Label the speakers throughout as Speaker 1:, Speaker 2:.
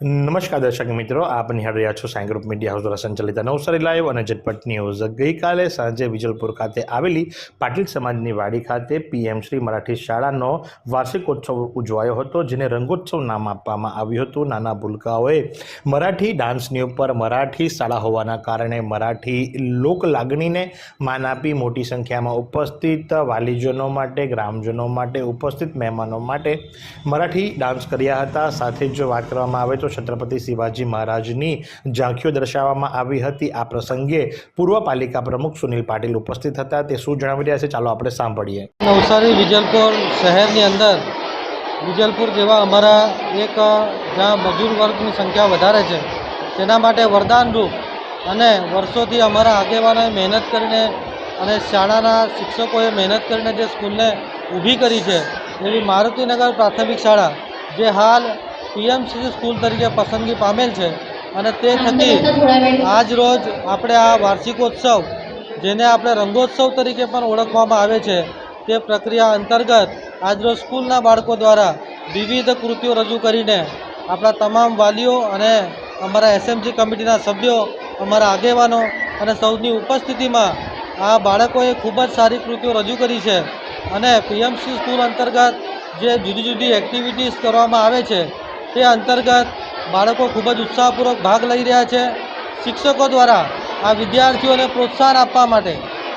Speaker 1: નમસ્કાર દર્શક મિત્રો, આપ નિહાળ રહ્યા છો સાઈ મીડિયા હાઉસ દ્વારા સંચાલિત નવસારી લાઈવ અને ઝટપટ ન્યૂઝ. ગઈકાલે સાંજે વિજલપુર ખાતે આવેલી પાટીલ સમાજની વાડી ખાતે પીએમ શ્રી મરાઠી શાળાનો વાર્ષિકોત્સવ ઉજવાયો હતો, જેને રંગોત્સવ નામ આપવામાં આવ્યું હતું. નાના ભૂલકાઓએ મરાઠી ડાન્સની ઉપર મરાઠી શાળા હોવાના કારણે મરાઠી લોક લાગણીને માન આપી મોટી સંખ્યામાં ઉપસ્થિત વાલીજનો માટે, ગ્રામજનો માટે, ઉપસ્થિત મહેમાનો માટે મરાઠી ડાન્સ કર્યા હતા. સાથે જો વાત કરવામાં આવે તો છત્રપતિ શિવાજી મહારાજની ઝાંખીઓ દર્શાવવામાં આવી હતી. આ પ્રસંગે પૂર્વ પાલિકા પ્રમુખ સુનિલ પાટીલ ઉપસ્થિત હતા. તે શું જણાવી રહ્યા છે? ચાલો આપણે સાંભળીએ.
Speaker 2: નવસારી વિજલપુર શહેરની અંદર વિજલપુર જેવા અમારા એક, જ્યાં મજૂર વર્ગની સંખ્યા વધારે છે, તેના માટે વરદાનરૂપ અને વર્ષોથી અમારા આગેવાનોએ મહેનત કરીને અને શાળાના શિક્ષકોએ મહેનત કરીને જે સ્કૂલને ઊભી કરી છે, એવી મારુતિનગર પ્રાથમિક શાળા, જે હાલ પીએમસી સ્કૂલ તરીકે પસંદગી પામેલ છે અને તે થકી આજ રોજ આપણે આ વાર્ષિકોત્સવ જેને આપણે રંગોત્સવ તરીકે પણ ઓળખવામાં આવે છે તે પ્રક્રિયા અંતર્ગત આજરોજ સ્કૂલના બાળકો દ્વારા વિવિધ કૃતિઓ રજૂ કરીને આપણા તમામ વાલીઓ અને અમારા એસએમસી કમિટીના સભ્યો અમારા આગેવાનો અને સૌની ઉપસ્થિતિમાં આ બાળકોએ ખૂબ જ સારી કૃતિઓ રજૂ કરી છે. અને પીએમસી સ્કૂલ અંતર્ગત જે જુદી જુદી એક્ટિવિટીઝ કરવામાં આવે છે તે અંતર્ગત બાળકો ખૂબ જ ઉત્સાહપૂર્વક ભાગ લઈ રહ્યા છે. શિક્ષકો દ્વારા આ વિદ્યાર્થીઓને પ્રોત્સાહન આપવા માટે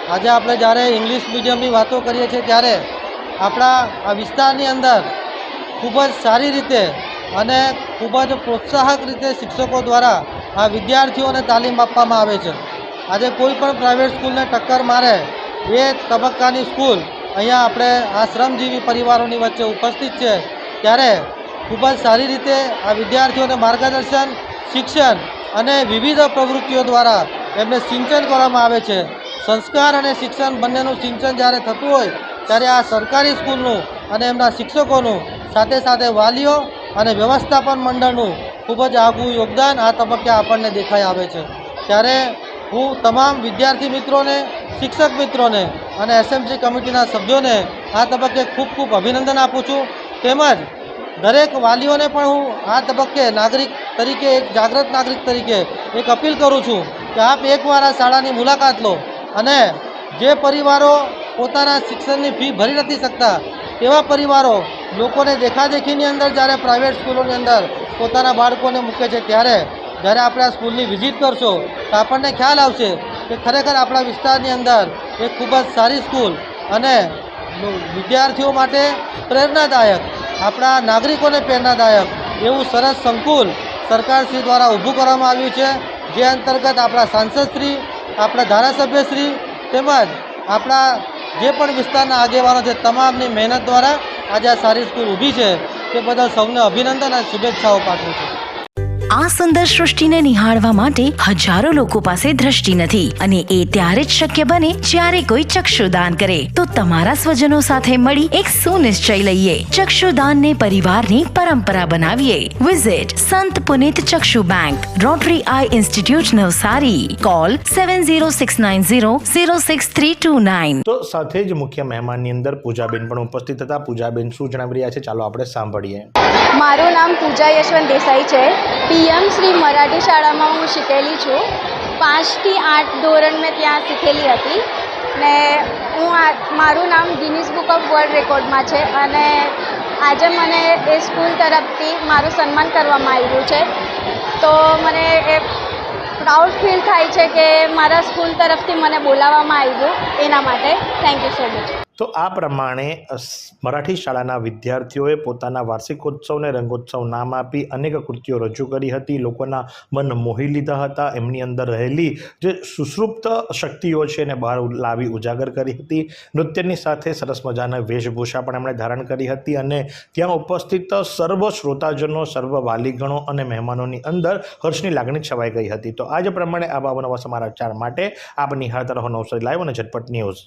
Speaker 2: આજે આપણે જ્યારે ઇંગ્લિશ મીડિયમની વાતો કરીએ છીએ ત્યારે આપણા આ વિસ્તારની અંદર ખૂબ જ સારી રીતે અને ખૂબ જ પ્રોત્સાહક રીતે શિક્ષકો દ્વારા આ વિદ્યાર્થીઓને તાલીમ આપવામાં આવે છે. આજે કોઈ પણ પ્રાઇવેટ સ્કૂલને ટક્કર મારે એ તબક્કાની સ્કૂલ અહીંયા આપણે આ શ્રમજીવી પરિવારોની વચ્ચે ઉપસ્થિત છે. ત્યારે ખૂબ જ સારી રીતે આ વિદ્યાર્થીઓને માર્ગદર્શન, શિક્ષણ અને વિવિધ પ્રવૃત્તિઓ દ્વારા એમને સિંચન કરવામાં આવે છે. સંસ્કાર અને શિક્ષણ બંનેનું સિંચન જ્યારે થતું હોય, ત્યારે આ સરકારી સ્કૂલનું અને એમના શિક્ષકોનું સાથે સાથે વાલીઓ અને વ્યવસ્થાપન મંડળનું ખૂબ જ આગવું યોગદાન આ તબક્કે આપણને દેખાઈ આવે છે. ત્યારે હું તમામ વિદ્યાર્થી મિત્રોને, શિક્ષક મિત્રોને અને એસએમસી કમિટીના સભ્યોને આ તબક્કે ખૂબ ખૂબ અભિનંદન આપું છું. તેમજ દરેક વાલીઓને પણ હું આ તબક્કે નાગરિક તરીકે, એક જાગૃત નાગરિક તરીકે એક અપીલ કરું છું કે આપ એકવાર આ શાળાની મુલાકાત લો અને જે પરિવારો પોતાના શિક્ષણની ફી ભરી નથી શકતા તેવા પરિવારો લોકોને દેખાદેખીની અંદર જ્યારે પ્રાઇવેટ સ્કૂલોની અંદર પોતાના બાળકોને મૂકે છે ત્યારે, જ્યારે આપણે આ સ્કૂલની વિઝિટ કરશો, તો આપણને ખ્યાલ આવશે કે ખરેખર આપણા વિસ્તારની અંદર એક ખૂબ જ સારી સ્કૂલ અને વિદ્યાર્થીઓ માટે પ્રેરણાદાયક આપણા નાગરિકોને પ્રેરણાદાયક એવું સરસ સંકુલ સરકારશ્રી દ્વારા ઊભું કરવામાં આવ્યું છે. જે અંતર્ગત આપણા સાંસદશ્રી આપણા ધારાસભ્યશ્રી તેમજ આપણા જે પણ વિસ્તારના આગેવાનો છે, તમામની મહેનત દ્વારા આજે આ સારી સ્કૂલ ઊભી છે. તે બદલ સૌને અભિનંદન અને શુભેચ્છાઓ પાઠવું છું.
Speaker 3: આ સુંદર સૃષ્ટિને નિહાળવા માટે હજારો લોકો પાસે દ્રષ્ટિ નથી અને એ ત્યારે જ શક્ય બને જ્યારે કોઈ ચક્ષુદાન કરે. તો તમારા સ્વજનો સાથે મળી એક સુનિશ્ચય લઈએ. ચક્ષુદાનને પરિવારની પરંપરા બનાવીએ. Visit Sant Punit Chakshu bank Rotary eye institute Navsari. Call seven zero six nine zero zero six three two nine
Speaker 1: તો સાથે જ મુખ્ય મહેમાનની અંદર પૂજાબેન પણ ઉપસ્થિત હતા. પૂજાબેન શું જણાવી રહ્યા છે? ચાલો આપણે સાંભળીએ.
Speaker 4: મારું નામ પૂજા યશવંત દેસાઈ છે. પીએમ શ્રી મરાઠી શાળામાં હું શીખેલી છું. પાંચથી આઠ ધોરણ મેં ત્યાં શીખેલી હતી. ને હું આ, મારું નામ ગિનિસ બુક ઓફ વર્લ્ડ રેકોર્ડમાં છે અને આજે મને એ સ્કૂલ તરફથી મારું સન્માન કરવામાં આવ્યું છે. તો મને એ પ્રાઉડ ફીલ થાય છે કે મારા સ્કૂલ તરફથી મને બોલાવવામાં આવ્યું એના માટે. Thank you so much.
Speaker 1: તો આ પ્રમાણે મરાઠી શાળાના વિદ્યાર્થીઓએ પોતાના વાર્ષિકોત્સવને રંગોત્સવ નામ આપી અનેક કૃતિઓ રજૂ કરી હતી. લોકોના મન મોહી લીધા હતા. એમની અંદર રહેલી જે સુસૃપ્ત શક્તિઓ છે એને બહાર લાવી ઉજાગર કરી હતી. નૃત્યની સાથે સરસ મજાના વેશભૂષા પણ એમણે ધારણ કરી હતી અને ત્યાં ઉપસ્થિત સર્વ શ્રોતાજનો, સર્વ વાલીગણો અને મહેમાનોની અંદર હર્ષની લાગણી છવાઈ ગઈ હતી. તો આજ પ્રમાણે આવા નવા સમાચાર માટે આપ નિહાળતા રહો નવસારી લાઈવ અને ઝટપટ ન્યૂઝ.